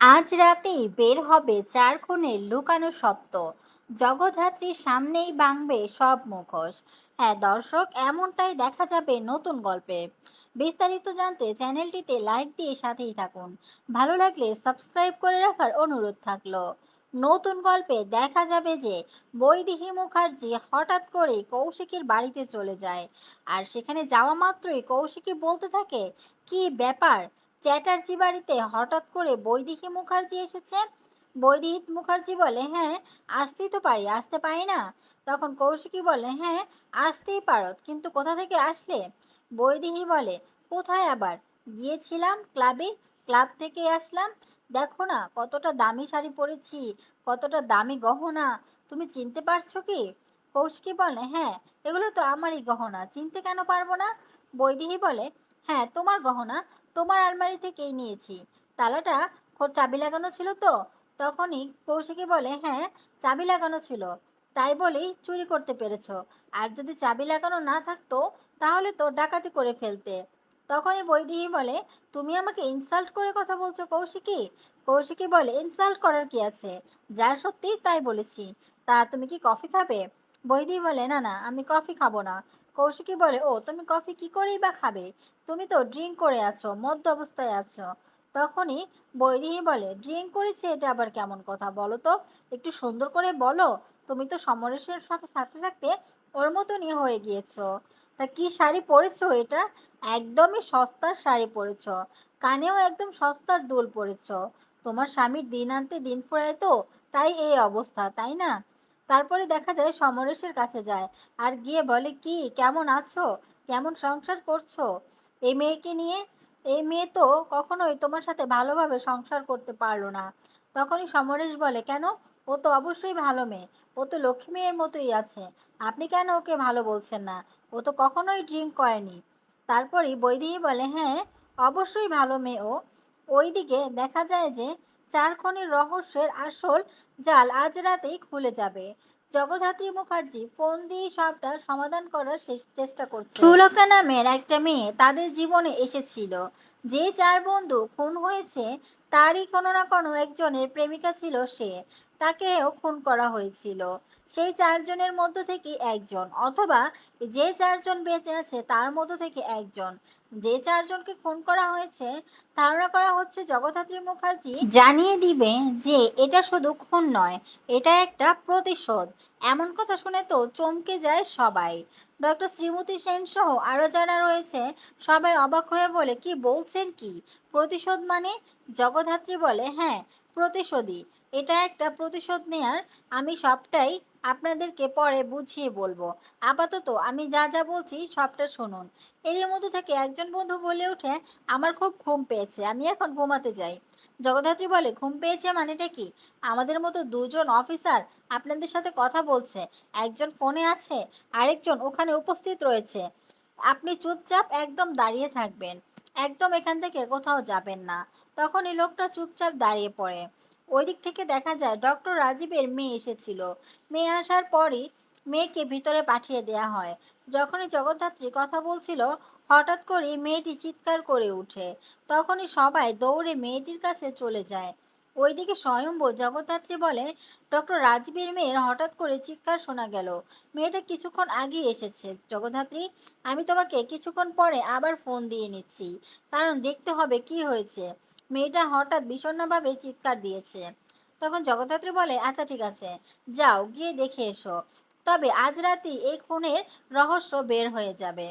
আজ রাতেই বের হবে চার খুনের লুকানো সত্য। জগদ্ধাত্রীর সামনেই ভাঙবে সব মুখোশ। হ্যাঁ দর্শক, এমনটাই দেখা যাবে নতুন গল্পে। বিস্তারিত জানতে চ্যানেলটিতে লাইক দিয়ে সাথেই থাকুন। ভালো লাগলে সাবস্ক্রাইব করে রাখার অনুরোধ থাকল। নতুন গল্পে দেখা যাবে যে বৈদেহী মুখার্জি হঠাৎ করে কৌশিকীর বাড়িতে চলে যায়। আর সেখানে যাওয়া মাত্রই কৌশিকী বলতে থাকে, কি ব্যাপার? চ্যাটার্জি বাড়িতে হঠাৎ করে বৈদেহী মুখার্জি এসেছে। বৈদিহিত মুখার্জি বলে হ্যাঁ আসতেই তো পারি, আসতে পারি না। তখন কৌশিকী বলে হ্যাঁ আসতেই পারত কিন্তু কোথা থেকে আসলে? বৈদেহী বলে, কোথায় আবার? গিয়েছিলাম ক্লাবে, ক্লাব থেকে আসলাম। দেখো না, কতটা দামি শাড়ি পরেছি, কতটা দামি গহনা, তুমি চিনতে পারছ কি? কৌশিকী বলে হ্যাঁ এগুলো তো আমারই গহনা, চিনতে কেন পারব না? বৈদেহী বলে হ্যাঁ তোমার গহনা তোমার আলমারি থেকেই নিয়েছি। তালাটা খোর চাবি লাগানো ছিল তো, তখনই কৌশিকী বলে হ্যাঁ চাবি লাগানো ছিল। তাই বলেই চুরি করতে পেরেছ। আর যদি চাবি লাগানো না থাকতো, তাহলে তো ডাকাতি করে ফেলতে। তখনই বৈদেহী বলে, তুমি আমাকে ইনসাল্ট করে কথা বলছো কৌশিকী? কৌশিকী বলে ইনসাল্ট করার কি আছে? যা সত্যি তাই বলেছি। তা তুমি কি কফি খাবে? বৈদেহী বলে, না না, আমি কফি খাব না। কৌশিকী বলে, ও, তুমি কফি কি করেই বা খাবে? তুমি তো ড্রিঙ্ক করে আছো, মধ্য অবস্থায় আছো। তখনই বৈদেহী বলে ড্রিঙ্ক করেছে, এটা আবার কেমন কথা বলো তো? একটু সুন্দর করে বলো। তুমি তো সমরেশের সাথে থাকতে থাকতে ওর মতনই হয়ে গিয়েছো। তা কি শাড়ি পরেছো এটা? একদমই সস্তার শাড়ি পরেছো। কানেও একদম সস্তার দুল পরেছো। তোমার স্বামীর দিন আনতে দিন ফুরায় তো, তাই এই অবস্থা, তাই না? তারপরে দেখা যায় সমরেশের কাছে যায় আর গিয়ে বলে, কি, কেমন আছো? কেমন সংসার করছ? এই মেয়েকে নিয়ে, এই মেয়ে তো কখনোই তোমার সাথে ভালোভাবে সংসার করতে পারল না। তখনই সমরেশ বলে, কেন? ও তো অবশ্যই ভালো মেয়ে। ও তো লক্ষ্মী মেয়ের মতোই আছে। আপনি কেন ওকে ভালো বলছেন না? ও তো কখনোই ড্রিঙ্ক করেনি। তারপরই বৈদেহী বলে হ্যাঁ অবশ্যই ভালো মেয়ে ও। ওইদিকে দেখা যায় যে চার খনির রহস্যের আসল জাল আজ রাতেই খুলে যাবে। জগদ্ধাত্রী মুখার্জি ফোন দিয়ে সবটা সমাধান করার চেষ্টা করছে। সুলক্ষা নামের একটা মেয়ে তাদের জীবনে এসেছিল। যে চার বন্ধু খুন হয়েছে, তারই কোনো না কোনো একজনের প্রেমিকা ছিল সে। তাকেও খুন করা হয়েছিল। সেই চারজনের মধ্য থেকে একজন অথবা যে চারজন বেঁচে আছে তার মধ্য থেকে একজন। যে চারজনকে খুন করা হয়েছে, ধারণা করা হচ্ছে জগদ্ধাত্রী মুখার্জি জানিয়ে দিবে যে এটা শুধু খুন নয়, এটা একটা প্রতিশোধ। এমন কথা শুনে তো চমকে যায় সবাই। ডক্টর শ্রীমতী সেন সহ আরও যারা রয়েছে, সবাই অবাক হয়ে বলে, কি বলছেন কি? প্রতিশোধ মানে জগদ্ধাত্রী বলে হ্যাঁ প্রতিশোধই। এটা একটা প্রতিশোধ নেয়ার আমি সবটাই আপনাদেরকে পরে বুঝিয়ে বলব। আপাতত আমি যা যা বলছি সবটা শুনুন। এর মধ্যে থেকে একজন বন্ধু বলে ওঠে, আমার খুব ঘুম পেয়েছে, আমি এখন ঘুমাতে যাই। জগদ্ধাত্রী বলে, ঘুম পেয়েছে মানেটা কি? আমাদের মতো দুজন অফিসার আপনাদের সাথে কথা বলছে, একজন ফোনে আছে, আরেকজন ওখানে উপস্থিত রয়েছে। আপনি চুপচাপ একদম দাঁড়িয়ে থাকবেন, একদম এখান থেকে কোথাও যাবেন না। তখন এই লোকটা চুপচাপ দাঁড়িয়ে পড়ে। ওই দিক থেকে দেখা যায়, ডক্টর রাজীবের মেয়ে এসেছিল। মেয়ে আসার পরই মেয়েকে ভিতরে পাঠিয়ে দেয়া হয়। যখনই জগদ্ধাত্রী কথা বলছিল, হঠাৎ করে মেয়েটি চিৎকার করে ওঠে তখনই সবাই দৌড়ে মেয়েটির কাছে চলে যায়। ওইদিকে স্বয়ম্ভ জগদ্ধাত্রী বলে, ডক্টর রাজবীর মেয়ের হঠাৎ করে চিৎকার শোনা গেল। মেয়েটা কিছুক্ষণ আগেই এসেছে। জগদ্ধাত্রী, আমি তোমাকে কিছুক্ষণ পরে আবার ফোন দিয়ে নিচ্ছি। কারণ দেখতে হবে কি হয়েছে। মেয়েটা হঠাৎ ভীষণভাবে চিৎকার দিয়েছে। তখন জগদ্ধাত্রী বলে আচ্ছা ঠিক আছে, যাও, গিয়ে দেখে এসো। তবে আজ রাতেই এই খুনের রহস্য বের হয়ে যাবে।